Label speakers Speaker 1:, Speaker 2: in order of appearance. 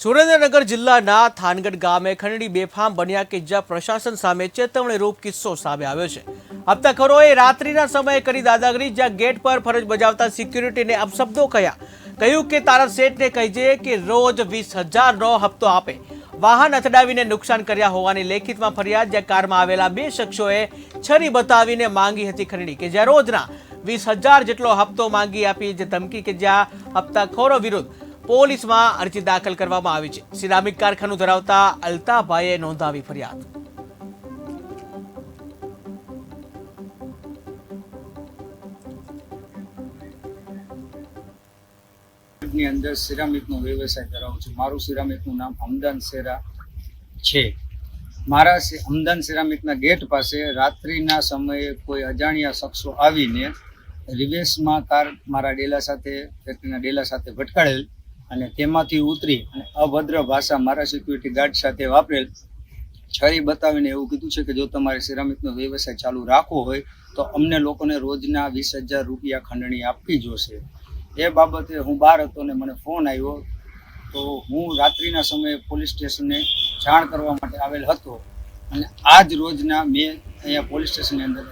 Speaker 1: સુરેન્દ્રનગર જિલ્લાના થાનગઢ ગામે ખંડણી બેફામ બન્યા કે જ્યાં પ્રશાસન સામે ચેતવણી રૂપ કિસ્સો સામે આવ્યો છે. હપ્તાખોરોએ રાત્રિના સમયે કરી દાદાગીરી જ્યાં ગેટ પર ફરજ બજાવતા સિક્યુરિટીને અપશબ્દો કહ્યા કહ્યું કે તારા શેઠને કહીજે કે રોજ વીસ હજારનો હપ્તો આપે. વાહન અથડાવીને નુકસાન કર્યા હોવાની લેખિતમાં ફરિયાદ જ્યાં કારમાં આવેલા બે શખ્સોએ છરી બતાવીને માંગી હતી ખંડણી કે જ્યાં રોજના વીસ હજાર જેટલો હપ્તો માંગી આપી જે ધમકી કે જ્યાં હપ્તાખોરો વિરુદ્ધ પોલીસમાં અરજી દાખલ કરવામાં આવી છે. સિરામિક કારખાનું ધરાવતા અલ્તાભાઈએ નોંધાવી ફરિયાદ.
Speaker 2: ની અંદર સિરામિકનો વ્યવસાય કરાવું છું. મારું સિરામિકનું નામ હમદાન સેરા છે. મારા હમદાન સિરામિકના ગેટ પાસે રાત્રિના સમયે કોઈ અજાણ્યા શખ્સો આવીને રિવેશમાં કાર મારા ડેલા સાથે, ફેક્ટરીના ડેલા સાથે ભટકાડેલ અને તેમાંથી ઉતરી અને અભદ્ર ભાષા મારા સિક્યુરિટી ગાર્ડ સાથે વાપરેલ છરી બતાવીને એવું કીધું છે કે જો તમારે સિરામિકનો વ્યવસાય ચાલુ રાખવો હોય તો અમને લોકોને રોજના વીસ હજાર રૂપિયા ખંડણી આપવી જોશે. એ બાબતે હું બહાર હતો ને મને ફોન આવ્યો તો હું રાત્રિના સમયે પોલીસ સ્ટેશને જાણ કરવા માટે આવેલ હતો અને આ જ રોજના મેં અહીંયા પોલીસ સ્ટેશનની અંદર